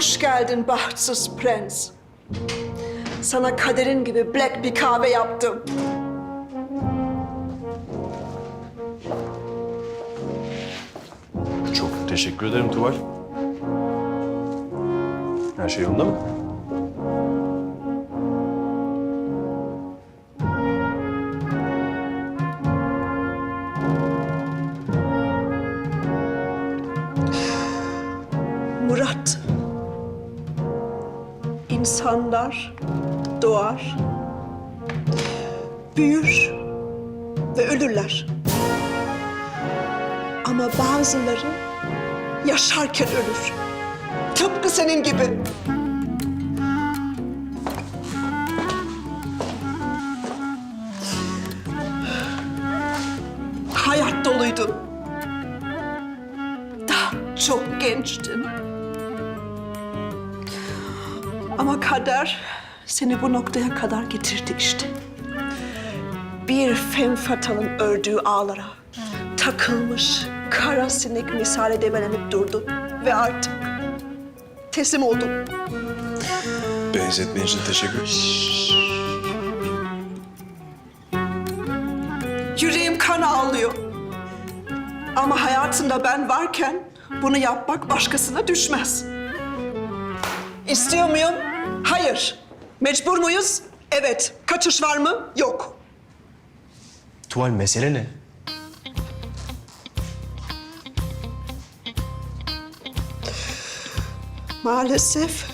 Hoş geldin bahtsız prens. Sana kaderin gibi black bir kahve yaptım. Çok teşekkür ederim Tuval. Her şey yolunda mı? İnsanlar doğar, büyür ve ölürler. Ama bazıları yaşarken ölür. Tıpkı senin gibi. Hayat doluydun. Daha çok gençtin. Ama kader seni bu noktaya kadar getirdi işte. Bir femme fatalın ördüğü ağlara takılmış kara sinek misali debelenip durdun. Ve artık teslim oldun. Benzetmen için teşekkür Yüreğim kan ağlıyor. Ama hayatında ben varken bunu yapmak başkasına düşmez. İstiyor muyum? Hayır. Mecbur muyuz? Evet. Kaçış var mı? Yok. Tuval mesele ne? Maalesef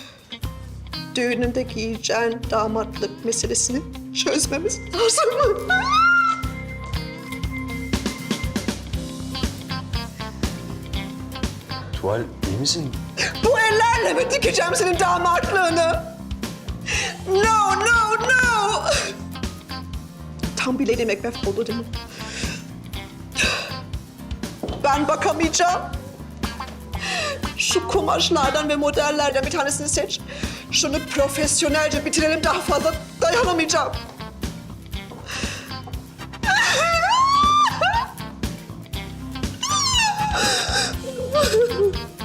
düğününde giyeceğin damatlık meselesini çözmemiz lazım. Tuval iyi misin? Bu ellerle mi dikeceğim senin damatlığını? No, no, no! Tam Lady Macbeth oldu değil mi? Ben bakamayacağım. Şu kumaşlardan ve modellerden bir tanesini seç. Şunu profesyonelce bitirelim daha fazla dayanamayacağım.